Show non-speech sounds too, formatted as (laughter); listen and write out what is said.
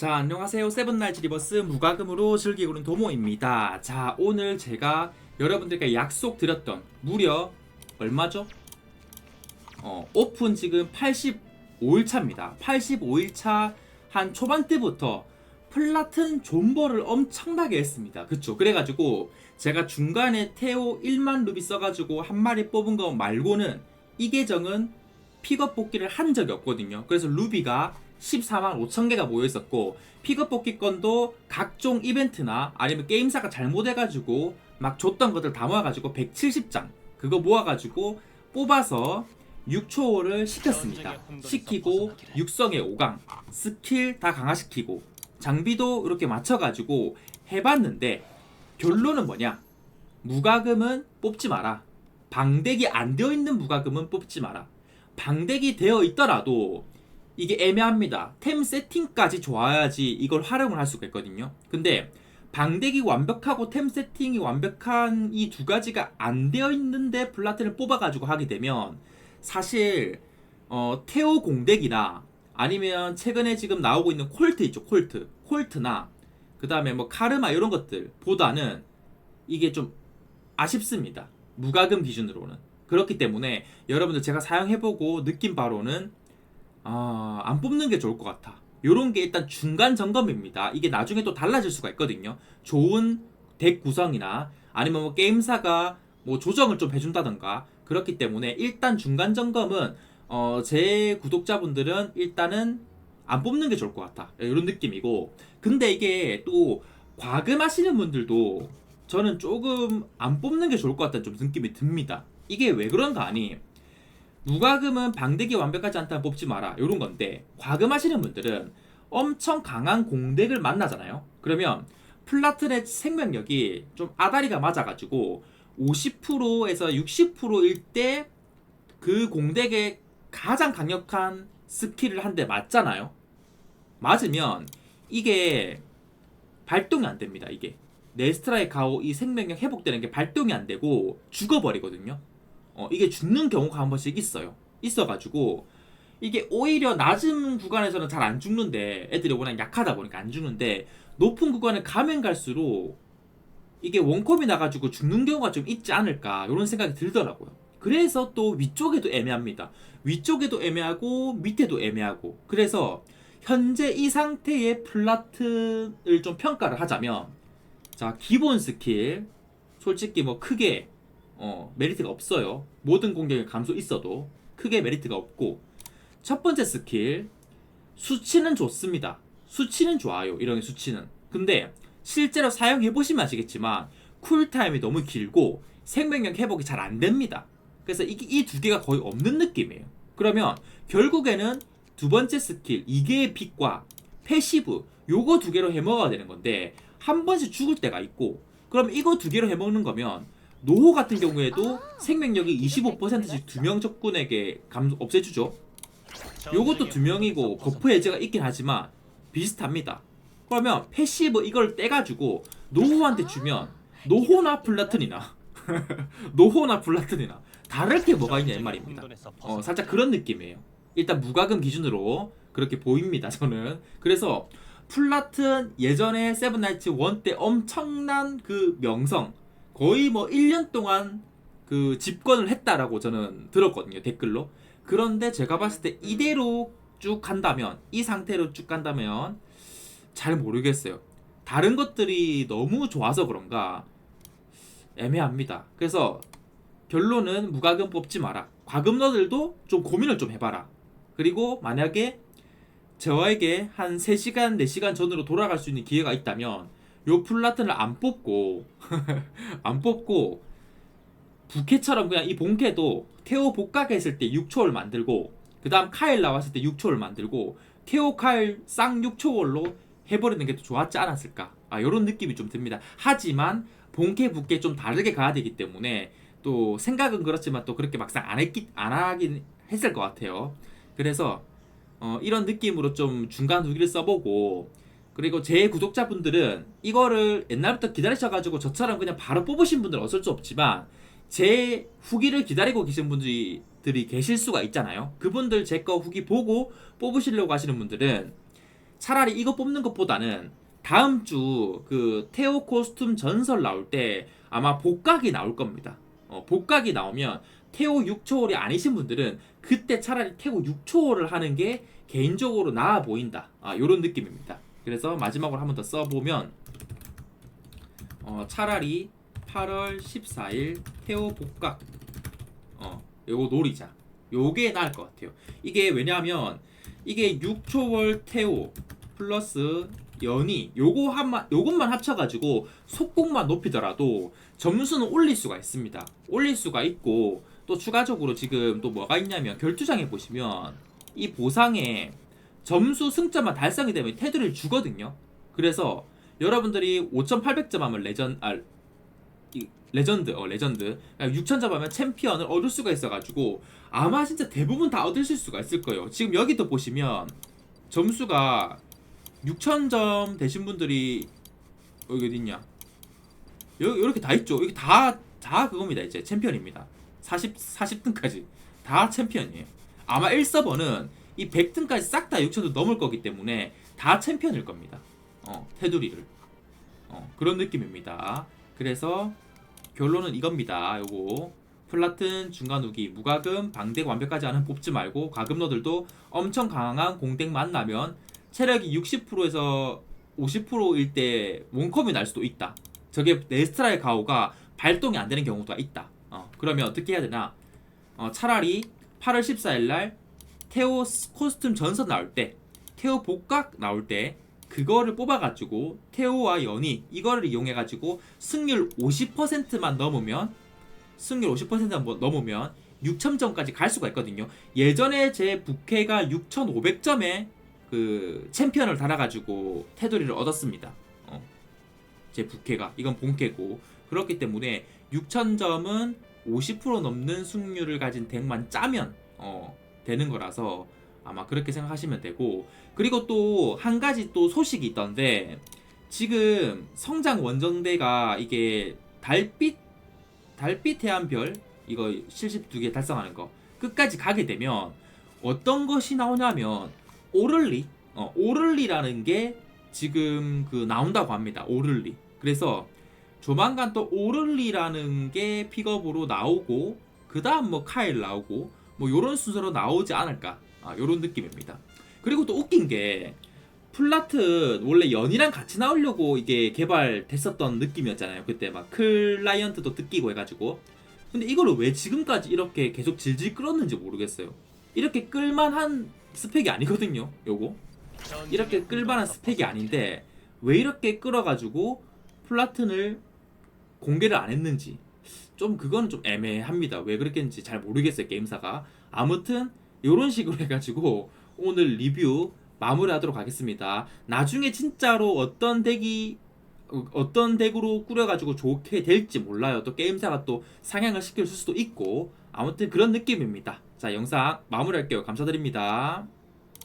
자, 안녕하세요. 세븐나이츠 리버스 무과금으로 즐기고는 도모입니다. 자, 오늘 제가 여러분들께 약속드렸던 무려 얼마죠? 어, 오픈 지금 85일차입니다. 85일차 한 초반때부터 플라튼 존버를 엄청나게 했습니다. 그쵸? 그래가지고 제가 중간에 테오 1만 루비 써가지고 한 마리 뽑은 거 말고는 이 계정은 픽업 뽑기를 한 적이 없거든요. 그래서 루비가 14만 5천 개가 모여 있었고 픽업 뽑기 건도 각종 이벤트나 아니면 게임사가 잘못해가지고 막 줬던 것들 다 모아가지고 170장 그거 모아가지고 뽑아서 6초를 시켰습니다. 시키고 육성의 5강 스킬 다 강화시키고 장비도 이렇게 맞춰가지고 해봤는데 결론은 뭐냐? 무과금은 뽑지 마라. 방대기 안 되어 있는 무과금은 뽑지 마라. 방대기 되어 있더라도 이게 애매합니다. 템 세팅까지 좋아야지 이걸 활용을 할 수가 있거든요. 근데 방대기 완벽하고 템 세팅이 완벽한 이 두 가지가 안 되어 있는데 플라틴을 뽑아가지고 하게 되면 사실 어, 테오 공덱이나 아니면 최근에 지금 나오고 있는 콜트 있죠 콜트 콜트나 그 다음에 뭐 카르마 이런 것들보다는 이게 좀 아쉽습니다 무과금 기준으로는 그렇기 때문에 여러분들 제가 사용해보고 느낀 바로는 아, 안 뽑는 게 좋을 것 같아. 요런 게 일단 중간 점검입니다. 이게 나중에 또 달라질 수가 있거든요. 좋은 덱 구성이나 아니면 뭐 게임사가 뭐 조정을 좀 해준다던가 그렇기 때문에 일단 중간 점검은 어, 제 구독자분들은 일단은 안 뽑는 게 좋을 것 같다 이런 느낌이고. 근데 이게 또 과금하시는 분들도 저는 조금 안 뽑는 게 좋을 것 같다는 좀 느낌이 듭니다. 이게 왜 그런가 하니 무과금은 방대기 완벽하지 않다면 뽑지 마라 이런 건데 과금하시는 분들은 엄청 강한 공덱을 만나잖아요 그러면 플라튼의 생명력이 좀 아다리가 맞아가지고 50%에서 60%일 때 그 공덱의 가장 강력한 스킬을 한 대 맞잖아요. 맞으면 이게 발동이 안 됩니다. 이게 네스트라의 가오 이 생명력 회복되는 게 발동이 안 되고 죽어버리거든요. 어, 이게 죽는 경우가 한 번씩 있어요. 있어가지고 이게 오히려 낮은 구간에서는 잘 안 죽는데 애들이 워낙 약하다 보니까 안 죽는데 높은 구간에 가면 갈수록 이게 원컵이 나가지고 죽는 경우가 좀 있지 않을까 이런 생각이 들더라고요. 그래서 또 위쪽에도 애매합니다. 위쪽에도 애매하고 밑에도 애매하고 그래서 현재 이 상태의 플라튼을 좀 평가를 하자면 자 기본 스킬 솔직히 뭐 크게 어, 메리트가 없어요. 모든 공격에 감소 있어도 크게 메리트가 없고 첫 번째 스킬 수치는 좋습니다. 수치는 좋아요. 이런 수치는. 근데 실제로 사용해 보시면 아시겠지만 쿨타임이 너무 길고 생명력 회복이 잘 안 됩니다. 그래서 이두 개가 거의 없는 느낌이에요. 그러면 결국에는 두 번째 스킬 이개의 빛과 패시브 요거 두 개로 해먹어야 되는 건데 한 번씩 죽을 때가 있고 그럼 이거 두 개로 해먹는 거면 노호 같은 경우에도 생명력이 25%씩 두 명 적군에게 감 없애주죠. 요것도 두 명이고 버프 해제가 있긴 하지만 비슷합니다. 그러면 패시브 이걸 떼가지고 노호한테 주면 노호나 플라튼이나 (laughs) 노호나 플라튼이나 다를 게 뭐가 있냐 이 말입니다. 어, 살짝 그런 느낌이에요. 일단 무과금 기준으로 그렇게 보입니다. 저는 그래서 플라튼 예전에 세븐나이츠 원때 엄청난 그 명성 거의 뭐 1년 동안 그 집권을 했다라고 저는 들었거든요 댓글로. 그런데 제가 봤을 때 이대로 쭉 간다면 이 상태로 쭉 간다면 잘 모르겠어요. 다른 것들이 너무 좋아서 그런가 애매합니다. 그래서 결론은 무과금 뽑지 마라. 과금러들도 좀 고민을 좀 해봐라. 그리고 만약에 저에게 한 3시간 4시간 전으로 돌아갈 수 있는 기회가 있다면 요 플라튼을 안 뽑고 (laughs) 안 뽑고 부캐처럼 그냥 이 본캐도 테오 복각했을 때 6초월 만들고 그 다음 카일 나왔을 때 6초월 만들고 테오 카일 쌍 6초월로 해버리는 게 더 좋았지 않았을까? 아 요런 느낌이 좀 듭니다. 하지만 본캐 부캐 좀 다르게 가야 되기 때문에 또 생각은 그렇지만 또 그렇게 막상 안 했기 안 하긴 했을 것 같아요. 그래서 어, 이런 느낌으로 좀 중간 후기를 써보고 그리고 제 구독자분들은 이거를 옛날부터 기다리셔가지고 저처럼 그냥 바로 뽑으신 분들은 어쩔 수 없지만 제 후기를 기다리고 계신 분들이 들이 계실 수가 있잖아요. 그분들 제 거 후기 보고 뽑으시려고 하시는 분들은 차라리 이거 뽑는 것보다는 다음 주 그 테오 코스튬 전설 나올 때 아마 복각이 나올 겁니다. 어, 복각이 나오면 테오 6초월이 아니신 분들은 그때 차라리 테오 6초월을 하는 게 개인적으로 나아 보인다. 아, 요런 느낌입니다. 그래서 마지막으로 한 번 더 써보면 어, 차라리 8월 14일 테오 복각 어, 요거 노리자. 요게 나을 것 같아요. 이게 왜냐하면 이게 6초월 테오 플러스 연이 요거 한만 요것만 합쳐가지고 속공만 높이더라도 점수는 올릴 수가 있습니다. 올릴 수가 있고 또 추가적으로 지금 또 뭐가 있냐면 결투장에 보시면 이 보상에 점수 승점만 달성이 되면 테두리를 주거든요. 그래서 여러분들이 5,800점 하면 레전 아 이, 레전드 어 레전드 6,000점 하면 챔피언을 얻을 수가 있어가지고 아마 진짜 대부분 다 얻으실 수가 있을 거예요. 지금 여기도 보시면 점수가 6,000점 되신 분들이 여기 어딨냐? 이렇게 다 있죠. 여기 다 다 그겁니다. 이제 챔피언입니다. 40 40등까지 다 챔피언이에요. 아마 1서버는 이 100등까지 싹 다 6,000도 넘을 거기 때문에 다 챔피언일 겁니다. 어, 테두리를. 어, 그런 느낌입니다. 그래서 결론은 이겁니다. 요거 플라튼 중간 후기 무과금 방대 완벽하지 않은 뽑지 말고 과금러들도 엄청 강한 공덱 만나면 체력이 60%에서 50%일 때 원컵이 날 수도 있다. 저게 네스트라의 가오가 발동이 안 되는 경우가 있다. 어, 그러면 어떻게 해야 되나? 어, 차라리 8월 14일 날 테오 스- 코스튬 전선 나올 때, 테오 복각 나올 때 그거를 뽑아가지고 테오와 연이 이거를 이용해가지고 승률 50%만 넘으면 승률 50%만 뭐 넘으면 6,000점까지 갈 수가 있거든요. 예전에 제 부캐가 6,500점에 그 챔피언을 달아가지고 테두리를 얻었습니다. 어. 제 부캐가 이건 본캐고 그렇기 때문에 6,000점은 50% 넘는 승률을 가진 덱만 짜면 어, 되는 거라서 아마 그렇게 생각하시면 되고 그리고 또 한 가지 또 소식이 있던데 지금 성장 원정대가 이게 달빛 달빛 해안별 이거 72개 달성하는 거 끝까지 가게 되면 어떤 것이 나오냐면 오를리 어, 오를리라는 게 지금 그 나온다고 합니다. 오를리. 그래서 조만간 또 오를리라는 게 픽업으로 나오고 그 다음 뭐 카일 나오고 뭐 요런 순서로 나오지 않을까. 아, 요런 느낌입니다. 그리고 또 웃긴 게 플라튼 원래 연이랑 같이 나오려고 이게 개발됐었던 느낌이었잖아요. 그때 막 클라이언트도 뜯기고 해가지고. 근데 이거를 왜 지금까지 이렇게 계속 질질 끌었는지 모르겠어요. 이렇게 끌만한 스펙이 아니거든요 요거. 이렇게 끌만한 스펙이 아닌데 왜 이렇게 끌어가지고 플라튼을 공개를 안 했는지 좀 그거는 좀 애매합니다. 왜 그랬겠는지 잘 모르겠어요 게임사가. 아무튼 이런 식으로 (laughs) 해가지고 오늘 리뷰 마무리하도록 하겠습니다. 나중에 진짜로 어떤 덱이 어, 어떤 덱으로 꾸려가지고 좋게 될지 몰라요. 또 게임사가 또 상향을 시킬 수도 있고 아무튼 그런 느낌입니다. 자 영상 마무리할게요. 감사드립니다.